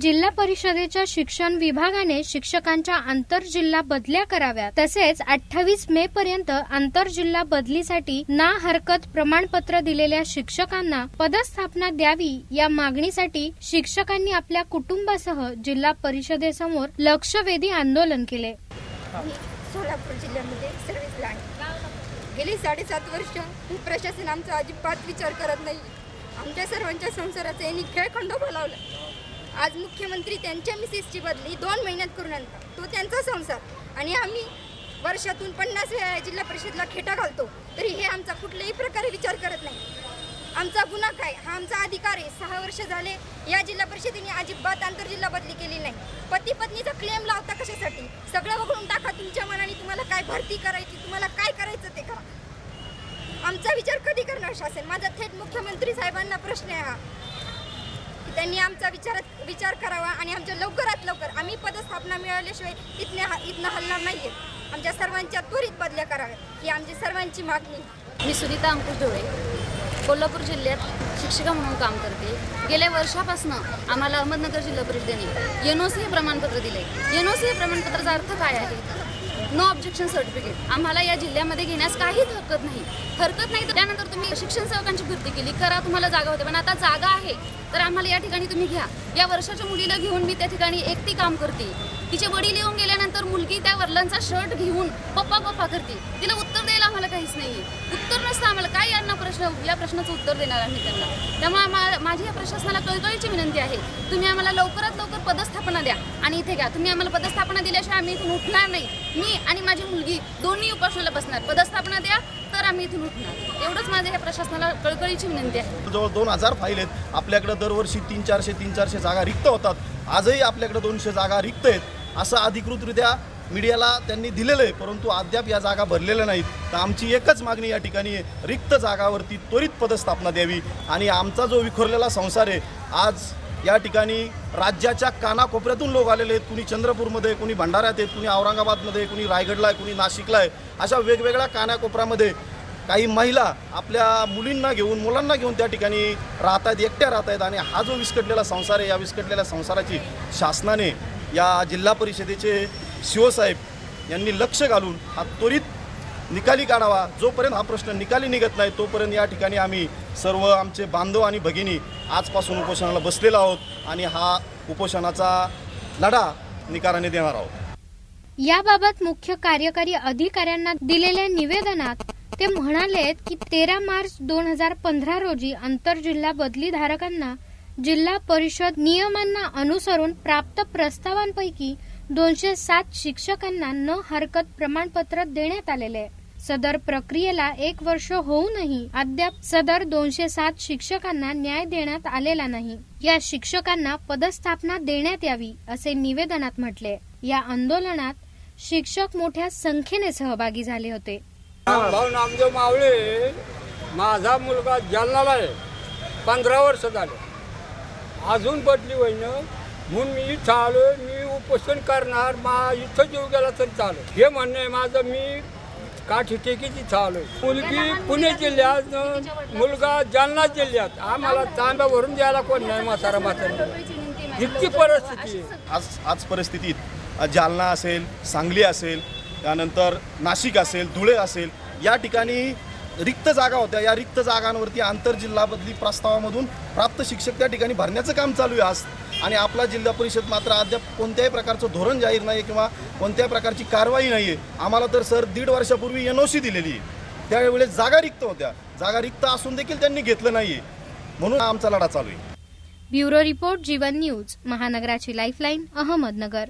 जिल्हा परिषदेच्या शिक्षण विभागाने शिक्षकांच्या आंतरजिल्हा बदल्या कराव्यात. तसेच अठ्ठावीस मे पर्यंत आंतरजिल्हा बदलीसाठी ना हरकत प्रमाणपत्र दिलेल्या शिक्षकांना पदस्थापना द्यावी या मागणीसाठी शिक्षकांनी आपल्या कुटुंबासह जिल्हा परिषदेसमोर लक्षवेधी आंदोलन केले. सोलापूर जिल्ह्यामध्ये सर्व्हिसला गेली साडेसात वर्ष हे प्रशासन आमचा अजिबात विचार करत नाही. आमच्या सर्वांच्या संसाराचा यांनी खेळखंडोबा लावला. आज मुख्यमंत्री त्यांच्या मिसेसची बदली दोन महिन्यात करून आणतात. तो त्यांचा संसार. आणि आम्ही वर्षातून पन्नास वेळा जिल्हा परिषदला खेटा घालतो. तरी हे आमचा कुठल्याही प्रकारे विचार करत नाही. आमचा गुन्हा काय? हा आमचा अधिकार आहे. सहा वर्ष झाले या जिल्हा परिषदेने अजिबात आंतरजिल्हा बदली केली नाही. पती पत्नीचा क्लेम लावता कशासाठी? सगळं वगळून टाका तुमच्या मनाने. तुम्हाला काय भरती करायची? तुम्हाला काय करायचं ते करा. आमचा विचार कधी करणार शासन? माझा थेट मुख्यमंत्री साहेबांना प्रश्न आहे हा. त्यांनी आमचा विचार विचार करावा आणि आमच्या लवकरात लवकर आम्ही पदस्थापना मिळाल्याशिवाय इथने इथनं हलणार नाही आमच्या सर्वांच्या त्वरित बदल्या कराव्या ही आमची सर्वांची मागणी मी सुनीता अंकुश डोळे कोल्हापूर जिल्ह्यात शिक्षिका म्हणून काम करते. गेल्या वर्षापासून आम्हाला अहमदनगर जिल्हा परिषदेने एन ओ सी हे प्रमाणपत्र दिले एन ओ सी हे प्रमाणपत्राचा अर्थ काय आहे? No objection certificate. आम्हाला या जिल्ह्यामध्ये घेण्यास काहीच हरकत नाही. हरकत नाही तर त्यानंतर तुम्ही शिक्षण सेवकांची भरती केली. करा तुम्हाला जागा होते. पण आता जागा आहे तर आम्हाला या ठिकाणी तुम्ही घ्या. या वर्षाच्या मुलीला घेऊन मी त्या ठिकाणी एकटी काम करते. तिचे वडील येऊन गेल्यानंतर मुलगी त्या वडिलांचा शर्ट घेऊन पप्पा पप्पा करते. तिला उत्तर द्यायला आम्हाला काहीच नाही उत्तर नसतं आम्हाला काय यांना प्रश्न या प्रश्नाचं उत्तर देणार आम्ही त्यांना. त्यामुळे माझी या प्रशासनाला कळकळीची विनंती आहे तुम्ही आम्हाला लवकरात लवकर पदस्थापना द्या आणि इथे घ्या. तुम्ही आम्हाला पदस्थापना दिल्याशिवाय आम्ही इथून उठणार नाही. मी आणि माझी मुलगी दोन्ही उपासनाला बसणार. पदस्थापना द्या तर आम्ही इथून उठणार. एवढंच माझ्या या प्रशासनाला कळकळीची विनंती आहे. जवळ दोन हजार फाईल आहेत. आपल्याकडे दरवर्षी तीन चारशे तीन चारशे जागा रिक्त होतात. आजही आपल्याकडे दोनशे जागा रिक्त आहेत. असं अधिकृतरित्या मीडियाला त्यांनी दिलेलं आहे परंतु अद्याप या जागा भरलेल्या नाहीत. तर आमची एकच मागणी या ठिकाणी आहे रिक्त जागावरती त्वरित पदस्थापना द्यावी आणि आमचा जो विखुरलेला संसार आहे आज या ठिकाणी राज्याच्या कानाकोपऱ्यातून लोक आलेले आहेत. कुणी चंद्रपूरमध्ये कुणी भंडाऱ्यात आहेत कुणी औरंगाबादमध्ये कुणी रायगडला आहे कुणी नाशिकला आहे. अशा वेगवेगळ्या कानाकोपऱ्यामध्ये काही महिला आपल्या मुलींना घेऊन मुलांना घेऊन त्या ठिकाणी राहत आहेत एकट्या राहत आहेत आणि हा जो विस्कटलेला संसार आहे या विस्कटलेल्या संसाराची शासनाने या जिल्हा परिषदेचे शिवसाहेब यांनी लक्ष घालून हा त्वरित निकाली काढावा. जोपर्यंत हा प्रश्न निकाली निघत नाही तोपर्यंत या ठिकाणी आम्ही सर्व आमचे बांधव आणि भगिनी आजपासून उपोषणाला बसलेलो आहोत आणि हा उपोषणाचा लढा निकाराने देणार आहोत. याबाबत मुख्य कार्यकारी अधिकाऱ्यांना दिलेल्या निवेदनात ते म्हणाले की तेरा मार्च दोन हजार पंधरा रोजी आंतरजिल्हा बदलीधारकांना जिल्हा परिषद नियमांना अनुसरून प्राप्त प्रस्तावांपैकी दोनशे सात शिक्षकांना न हरकत प्रमाणपत्र देण्यात आलेले सदर प्रक्रियेला एक वर्ष होऊनही अद्याप सदर दोनशे सात शिक्षकांना न्याय देण्यात आलेला नाही. या शिक्षकांना पदस्थापना देण्यात यावी असे निवेदनात म्हटले. या आंदोलनात शिक्षक मोठ्या संख्येने सहभागी झाले होते. भाऊ नामदेव मावळे माझा मुलगा जालनाला आहे. पंधरा वर्ष झाले. अजून बदली होईन. म्हणून मी इथं आलो मी उपोषण करणार मा इथं जीव गेला तरी चालेल. हे म्हणणं आहे माझं मी काठी टेकीत इथं आलो मुलगी पुणे जिल्ह्यात मुलगा जालना जिल्ह्यात. आम्हाला तांब्या भरून द्यायला कोण नाही म्हातारा म्हातारा. इतकी परिस्थिती आहे. आज आज परिस्थितीत जालना असेल सांगली असेल त्यानंतर नाशिक असेल धुळे असेल या ठिकाणी रिक्त जागा होत्या. या रिक्त जागांवरती आंतरजिल्हा बदली प्रस्तावामधून प्राप्त शिक्षक त्या ठिकाणी भरण्याचं काम चालू आहे आज. आणि आपला जिल्हा परिषद मात्र अद्याप कोणत्याही प्रकारचं धोरण जाहीर नाही किंवा कोणत्याही प्रकारची कारवाई नाही आहे आम्हाला तर सर दीड वर्षापूर्वी एन ओ सी दिलेली आहे. त्यावेळेस जागा रिक्त होत्या. जागा रिक्त असून देखील त्यांनी घेतलं नाही म्हणून आमचा लढा चालू आहे. ब्युरो रिपोर्ट जीवन न्यूज महानगराची लाईफलाईन अहमदनगर.